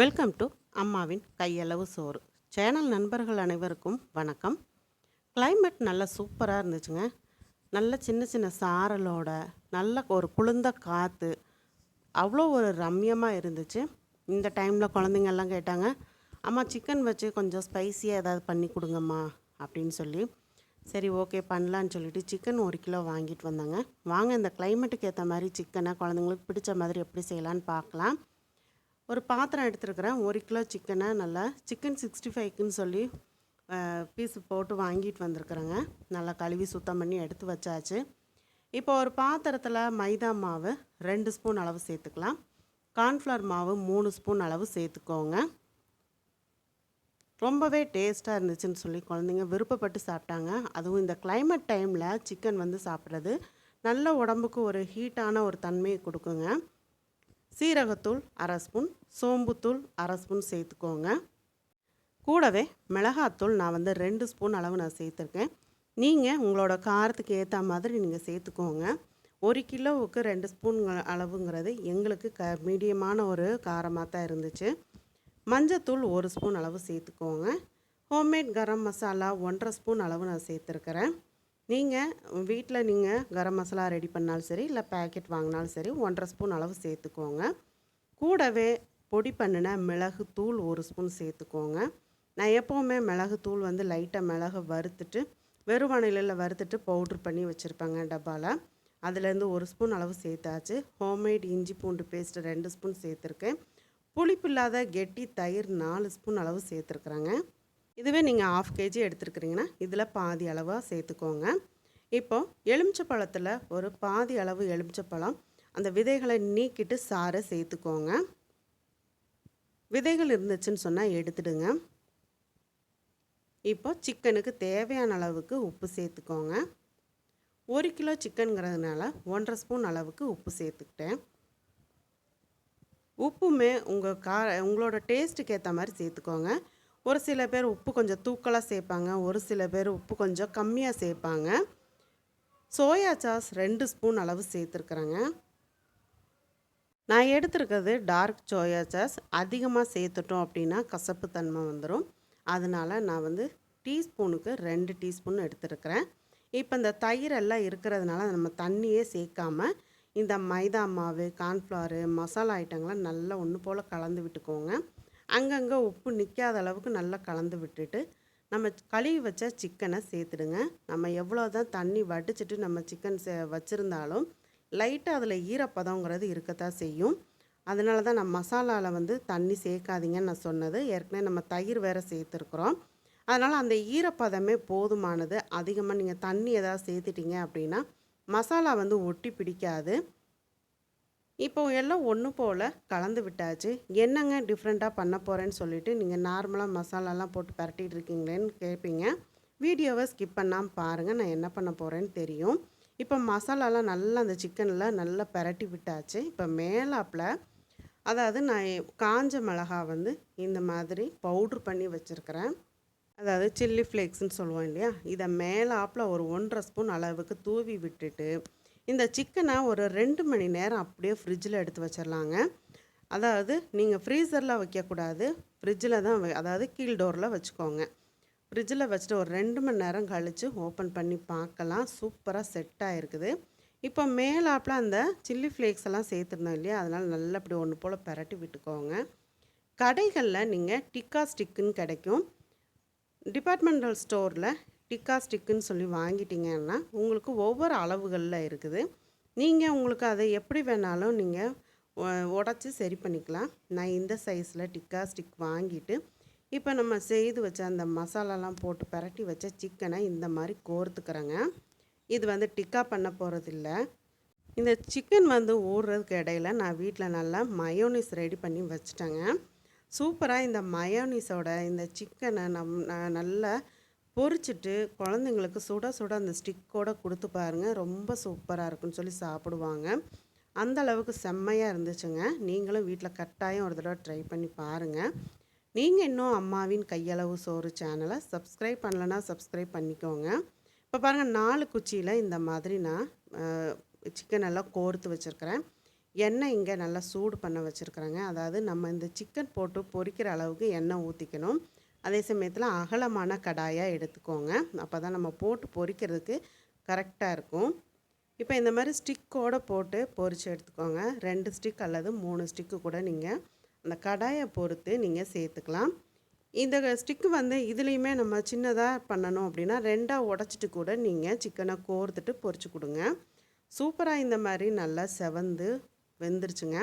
Welcome to அம்மாவின் கையளவு சோறு. Channel நண்பர்கள் அனைவருக்கும் வணக்கம். கிளைமேட் நல்லா சூப்பராக இருந்துச்சுங்க. நல்ல சின்ன சின்ன சாரலோட நல்ல ஒரு குளிர்ந்த காற்று அவ்வளோ ஒரு ரம்யமாக இருந்துச்சு. இந்த டைமில் குழந்தைங்க எல்லாம் கேட்டாங்க அம்மா சிக்கன் வச்சு கொஞ்சம் ஸ்பைசியாக ஏதாவது பண்ணி கொடுங்கம்மா அப்படின்னு சொல்லி. சரி ஓகே பண்ணலான்னு சொல்லிட்டு சிக்கன் ஒரு கிலோ வாங்கிட்டு வந்தாங்க. வாங்க இந்த கிளைமேட்டுக்கு ஏற்ற மாதிரி சிக்கனை குழந்தைங்களுக்கு பிடிச்ச மாதிரி எப்படி செய்யலான்னு பார்க்கலாம். ஒரு பாத்திரம் எடுத்துருக்கிறேன். ஒரு கிலோ சிக்கனை நல்லா சிக்கன் சிக்ஸ்டி ஃபைவ்க்குன்னு சொல்லி பீஸ் போட்டு வாங்கிட்டு வந்திருக்குறேங்க. நல்லா கழுவி சுத்தம் பண்ணி எடுத்து வச்சாச்சு. இப்போ ஒரு பாத்திரத்தில் மைதா மாவு ரெண்டு ஸ்பூன் அளவு சேர்த்துக்கலாம். கார்ன்ஃப்ளவர் மாவு மூணு ஸ்பூன் அளவு சேர்த்துக்கோங்க. ரொம்பவே டேஸ்ட்டாக இருந்துச்சுன்னு சொல்லி குழந்தைங்க விருப்பப்பட்டு சாப்பிட்டாங்க. அதுவும் இந்த கிளைமேட் டைமில் சிக்கன் வந்து சாப்பிட்றது நல்ல உடம்புக்கு ஒரு ஹீட்டான ஒரு தன்மையை கொடுக்குங்க. சீரகத்தூள் அரை ஸ்பூன் சோம்புத்தூள் அரை ஸ்பூன் சேர்த்துக்கோங்க. கூடவே மிளகாத்தூள் நான் வந்து ரெண்டு ஸ்பூன் அளவு நான் சேர்த்துருக்கேன். நீங்கள் உங்களோட காரத்துக்கு ஏற்ற மாதிரி நீங்கள் சேர்த்துக்கோங்க. ஒரு கிலோவுக்கு ரெண்டு ஸ்பூன் அளவுங்கிறது எங்களுக்கு க மீடியமான ஒரு காரமாக தான் இருந்துச்சு. மஞ்சத்தூள் ஒரு ஸ்பூன் அளவு சேர்த்துக்கோங்க. ஹோம்மேட் கரம் மசாலா ஒன்றரை ஸ்பூன் அளவு நான் சேர்த்துருக்கிறேன். நீங்கள் வீட்டில் நீங்கள் கரம் மசாலா ரெடி பண்ணாலும் சரி இல்லை பேக்கெட் வாங்கினாலும் சரி ஒன்றரை ஸ்பூன் அளவு சேர்த்துக்கோங்க. கூடவே பொடி பண்ணின மிளகு தூள் ஒரு ஸ்பூன் சேர்த்துக்கோங்க. நான் எப்போவுமே மிளகு தூள் வந்து லைட்டாக மிளகு வறுத்துட்டு வெறும் வானிலையில் வறுத்துட்டு பவுட்ரு பண்ணி வச்சுருப்பேங்க டப்பாவில் அதுலேருந்து ஒரு ஸ்பூன் அளவு சேர்த்தாச்சு. ஹோம்மேட் இஞ்சி பூண்டு பேஸ்ட் ரெண்டு ஸ்பூன் சேர்த்துருக்கேன். புளிப்பு இல்லாத கெட்டி தயிர் நாலு ஸ்பூன் அளவு சேர்த்துருக்குறேங்க. இதுவே நீங்கள் ஆஃப் கேஜி எடுத்துருக்கிறீங்கன்னா இதில் பாதி அளவாக சேர்த்துக்கோங்க. இப்போது எலுமிச்சப்பழத்தில் ஒரு பாதி அளவு எலுமிச்சப்பழம் அந்த விதைகளை நீக்கிட்டு சாறை சேர்த்துக்கோங்க. விதைகள் இருந்துச்சுன்னு சொன்னால் எடுத்துடுங்க. இப்போ சிக்கனுக்கு தேவையான அளவுக்கு உப்பு சேர்த்துக்கோங்க. ஒரு கிலோ சிக்கனுங்கிறதுனால ஒன்றரை ஸ்பூன் அளவுக்கு உப்பு சேர்த்துக்கிட்டேன். உப்புமே உங்கள் கா உங்களோட டேஸ்ட்டுக்கு ஏற்ற மாதிரி சேர்த்துக்கோங்க. ஒரு சில பேர் உப்பு கொஞ்சம் தூக்கலாக சேர்ப்பாங்க ஒரு சில பேர் உப்பு கொஞ்சம் கம்மியாக சேர்ப்பாங்க. சோயா சாஸ் ரெண்டு ஸ்பூன் அளவு சேர்த்துருக்குறேங்க. நான் எடுத்துருக்கிறது டார்க் சோயா சாஸ் அதிகமாக சேர்த்துட்டோம் அப்படின்னா கசப்பு தன்மை வந்துடும் அதனால் நான் வந்து டீஸ்பூனுக்கு ரெண்டு டீஸ்பூன் எடுத்துருக்கிறேன். இப்போ இந்த தயிர் எல்லாம் இருக்கிறதுனால நம்ம தண்ணியே சேர்க்காம இந்த மைதா மாவு கார்ன்ஃப்ளவரு மசாலா ஐட்டங்கள்லாம் நல்லா ஒன்று போல் கலந்து விட்டுக்கோங்க. அங்கங்கே உப்பு நிற்காத அளவுக்கு நல்லா கலந்து விட்டுட்டு நம்ம கழுவி வச்ச சிக்கனை சேர்த்துடுங்க. நம்ம எவ்வளோ தான் தண்ணி வடிச்சிட்டு நம்ம சிக்கன் சே வச்சுருந்தாலும் லைட்டாக அதில் ஈரப்பதங்கிறது இருக்கத்தான் செய்யும். அதனால தான் நம்ம மசாலாவில் வந்து தண்ணி சேர்க்காதீங்கன்னு நான் சொன்னது. ஏற்கனவே நம்ம தயிர் வேறு சேர்த்துருக்குறோம். அதனால் அந்த ஈரப்பதமே போதுமானது. அதிகமாக நீங்கள் தண்ணி எதாவது சேர்த்துட்டீங்க அப்படின்னா மசாலா வந்து ஒட்டி பிடிக்காது. இப்போ எல்லாம் ஒன்று போல் கலந்து விட்டாச்சு. என்னங்க டிஃப்ரெண்ட்டாக பண்ண போகிறேன்னு சொல்லிவிட்டு நீங்கள் நார்மலாக மசாலாலாம் போட்டு பரட்டிகிட்டு இருக்கீங்களேன்னு கேட்பீங்க வீடியோவை ஸ்கிப் பண்ணாமல் பாருங்கள் நான் என்ன பண்ண போகிறேன்னு தெரியும். இப்போ மசாலாலாம் நல்லா அந்த சிக்கனில் நல்லா பரட்டி விட்டாச்சு. இப்போ மேலாப்பில் அதாவது நான் காஞ்ச மிளகா வந்து இந்த மாதிரி பவுட்ரு பண்ணி வச்சுருக்கிறேன். அதாவது சில்லி ஃப்ளேக்ஸ்னு சொல்லுவோம் இல்லையா? இதை மேலாப்பில் ஒரு ஒன்றரை ஸ்பூன் அளவுக்கு தூவி விட்டுட்டு இந்த சிக்கனை ஒரு ரெண்டு மணி நேரம் அப்படியே ஃப்ரிட்ஜில் எடுத்து வச்சிடலாங்க அதாவது நீங்கள் ஃப்ரீசரில் வைக்கக்கூடாது. ஃப்ரிட்ஜில் தான் அதாவது கீழ் டோரில் வச்சுக்கோங்க. ஃப்ரிட்ஜில் வச்சுட்டு ஒரு ரெண்டு மணி நேரம் கழித்து ஓப்பன் பண்ணி பார்க்கலாம். சூப்பராக செட் ஆகிருக்குது இப்போ மேலாப்பில் அந்த சில்லி ஃப்ளேக்ஸ் எல்லாம் சேர்த்துருந்தோம் இல்லையா? அதனால் நல்லா இப்படி ஒன்று போல் பரட்டி விட்டுக்கோங்க. கடைகளில் நீங்கள் டிக்கா ஸ்டிக்குன்னு கிடைக்கும். டிபார்ட்மெண்டல் ஸ்டோரில் டிக்கா ஸ்டிக்குன்னு சொல்லி வாங்கிட்டீங்கன்னா உங்களுக்கு ஒவ்வொரு அளவுகளில் இருக்குது. நீங்கள் உங்களுக்கு அதை எப்படி வேணாலும் நீங்கள் உடச்சி சரி பண்ணிக்கலாம். நான் இந்த சைஸில் டிக்கா ஸ்டிக் வாங்கிட்டு இப்போ நம்ம செய்து வச்ச அந்த மசாலாலாம் போட்டு பரட்டி வச்ச சிக்கனை இந்த மாதிரி கோர்த்துக்கிறேங்க. இது வந்து டிக்கா பண்ண போகிறதில்ல இந்த சிக்கன் வந்து ஊறுறதுக்கு இடையில நான் வீட்டில் நல்லா மயோனிஸ் ரெடி பண்ணி வச்சுட்டேங்க. சூப்பராக இந்த மயோனிஸோட இந்த சிக்கனை நம் நல்லா பொரிச்சிட்டு குழந்தைங்களுக்கு சுட சுட அந்த ஸ்டிக்கோட கொடுத்து பாருங்கள் ரொம்ப சூப்பராக இருக்குன்னு சொல்லி சாப்பிடுவாங்க. அந்த அளவுக்கு செம்மையாக இருந்துச்சுங்க. நீங்களும் வீட்டில் கட்டாயம் ஒரு தடவை ட்ரை பண்ணி பாருங்கள் நீங்கள் இன்னும் அம்மாவின் கையளவு சோறு சேனலை சப்ஸ்கிரைப் பண்ணலன்னா சப்ஸ்கிரைப் பண்ணிக்கோங்க. இப்போ பாருங்கள் நாலு குச்சியில் இந்த மாதிரி நான் சிக்கன் எல்லாம் கோர்த்து வச்சுருக்கிறேன். எண்ணெய் இங்கே நல்லா சூடு பண்ண வச்சுருக்குறேங்க. அதாவது நம்ம இந்த சிக்கன் போட்டு பொரிக்கிற அளவுக்கு எண்ணெய் ஊற்றிக்கணும் அதே சமயத்தில் அகலமான கடாயாக எடுத்துக்கோங்க. அப்போ தான் நம்ம போட்டு பொரிக்கிறதுக்கு கரெக்டாக இருக்கும். இப்போ இந்த மாதிரி ஸ்டிக்கோடு போட்டு பொரித்து எடுத்துக்கோங்க. ரெண்டு ஸ்டிக் அல்லது மூணு ஸ்டிக்கு கூட நீங்கள் அந்த கடாயை பொறுத்து நீங்கள் சேர்த்துக்கலாம். இந்த ஸ்டிக்கு வந்து இதுலேயுமே நம்ம சின்னதாக பண்ணணும் அப்படின்னா ரெண்டாக உடச்சிட்டு கூட நீங்கள் சிக்கனை கோர்த்துட்டு பொறிச்சு கொடுங்க. சூப்பராக இந்த மாதிரி நல்லா செவந்து வெந்துருச்சுங்க.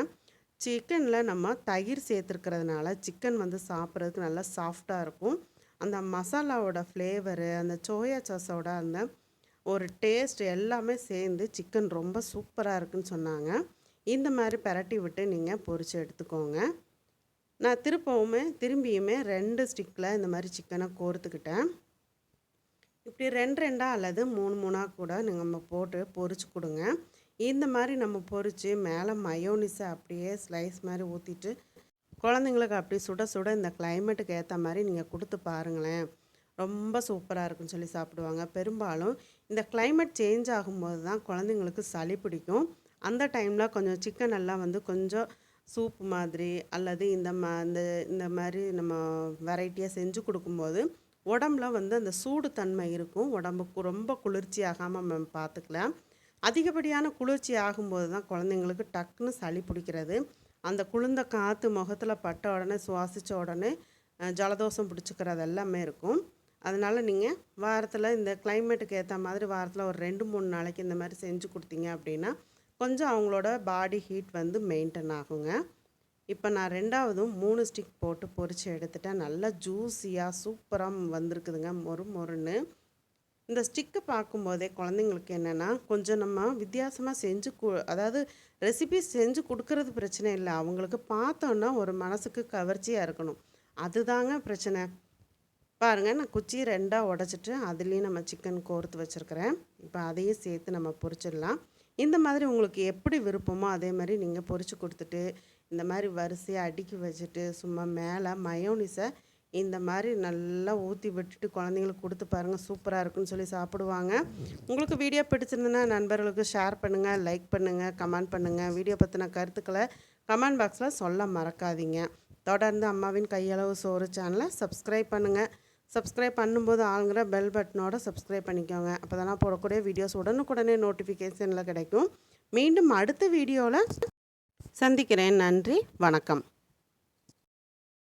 சிக்கனில் நம்ம தயிர் சேர்த்துருக்கிறதுனால சிக்கன் வந்து சாப்பிட்றதுக்கு நல்லா சாஃப்டாக இருக்கும். அந்த மசாலாவோட ஃப்ளேவரு அந்த சோயா சாஸோட அந்த ஒரு டேஸ்ட் எல்லாமே சேர்ந்து சிக்கன் ரொம்ப சூப்பராக இருக்குன்னு சொன்னாங்க. இந்த மாதிரி பரட்டி விட்டு நீங்கள் பொரித்து எடுத்துக்கோங்க. நான் திருப்பவுமே திரும்பியுமே ரெண்டு ஸ்டிக்கில் இந்த மாதிரி சிக்கனை கோர்த்துக்கிட்டேன். இப்படி ரெண்டு ரெண்டாக அல்லது மூணு மூணாக கூட நீங்கள் நம்ம போட்டு பொரிச்சு கொடுங்க. இந்த மாதிரி நம்ம பொரித்து மேலே மயோனிஸை அப்படியே ஸ்லைஸ் மாதிரி ஊற்றிட்டு குழந்தைங்களுக்கு அப்படி சுட சுட இந்த கிளைமேட்டுக்கு ஏற்ற மாதிரி நீங்கள் கொடுத்து பாருங்களேன். ரொம்ப சூப்பராக இருக்குன்னு சொல்லி சாப்பிடுவாங்க. பெரும்பாலும் இந்த கிளைமேட் சேஞ்ச் ஆகும்போது தான் குழந்தைங்களுக்கு சளி பிடிக்கும். அந்த டைமில் கொஞ்சம் சிக்கன் எல்லாம் வந்து கொஞ்சம் சூப் மாதிரி அல்லது இந்த மா இந்த இந்த மாதிரி நம்ம வெரைட்டியாக செஞ்சு கொடுக்கும்போது உடம்புல வந்து அந்த சூடு தன்மை இருக்கும். உடம்புக்கு ரொம்ப குளிர்ச்சி ஆகாமல் நம்ம பார்த்துக்கலாம் அதிகப்படியான குளிர்ச்சி ஆகும்போது தான் குழந்தைங்களுக்கு டக்குன்னு சளி பிடிக்கிறது. அந்த குளிர்ந்த காற்று முகத்தில் பட்ட உடனே சுவாசித்த உடனே ஜலதோஷம் பிடிச்சிக்கிறது எல்லாமே இருக்கும். அதனால் நீங்கள் வாரத்தில் இந்த கிளைமேட்டுக்கு ஏற்ற மாதிரி வாரத்தில் ஒரு ரெண்டு மூணு நாளைக்கு இந்த மாதிரி செஞ்சு கொடுத்தீங்க அப்படின்னா கொஞ்சம் அவங்களோட பாடி ஹீட் வந்து மெயின்டைன் ஆகுங்க. இப்போ நான் ரெண்டாவதும் மூணு ஸ்டிக் போட்டு பொரித்து எடுத்துட்டேன். நல்லா ஜூஸியாக சூப்பராக வந்திருக்குதுங்க மொறு மொறுன்னு. இந்த ஸ்டிக்கை பார்க்கும்போதே குழந்தைங்களுக்கு என்னென்னா கொஞ்சம் நம்ம வித்தியாசமாக செஞ்சு அதாவது ரெசிபி செஞ்சு கொடுக்கறது பிரச்சனை இல்லை. அவங்களுக்கு பார்த்தோன்னா ஒரு மனசுக்கு கவர்ச்சியாக இருக்கணும். அதுதாங்க பிரச்சனை. பாருங்கள் நான் குச்சி ரெண்டாக உடச்சிட்டு அதுலேயும் நம்ம சிக்கன் கோர்த்து வச்சுருக்கிறேன். இப்போ அதையும் சேர்த்து நம்ம பொரிச்சிடலாம். இந்த மாதிரி உங்களுக்கு எப்படி விருப்பமோ அதே மாதிரி நீங்கள் பொரித்து கொடுத்துட்டு இந்த மாதிரி வரிசையாக அடுக்கி வச்சுட்டு சும்மா மேலே மயோனிஸை இந்த மாதிரி நல்லா ஊற்றி விட்டுட்டு குழந்தைங்களுக்கு கொடுத்து பாருங்கள் சூப்பராக இருக்குன்னு சொல்லி சாப்பிடுவாங்க. உங்களுக்கு வீடியோ பிடிச்சிருந்ததுன்னா நண்பர்களுக்கு ஷேர் பண்ணுங்கள் லைக் பண்ணுங்கள் கமெண்ட் பண்ணுங்கள் வீடியோ பற்றின கருத்துக்களை கமெண்ட் பாக்ஸில் சொல்ல மறக்காதீங்க. தொடர்ந்து அம்மாவின் கையளவு சோறு சேனலை சப்ஸ்கிரைப் பண்ணுங்கள் சப்ஸ்கிரைப் பண்ணும்போது ஆளுங்கிற பெல் பட்டனோட சப்ஸ்கிரைப் பண்ணிக்கோங்க. அப்போ தானே போடக்கூடிய வீடியோஸ் உடனுக்குடனே நோட்டிஃபிகேஷனில் கிடைக்கும். மீண்டும் அடுத்த வீடியோவில் சந்திக்கிறேன். நன்றி வணக்கம்.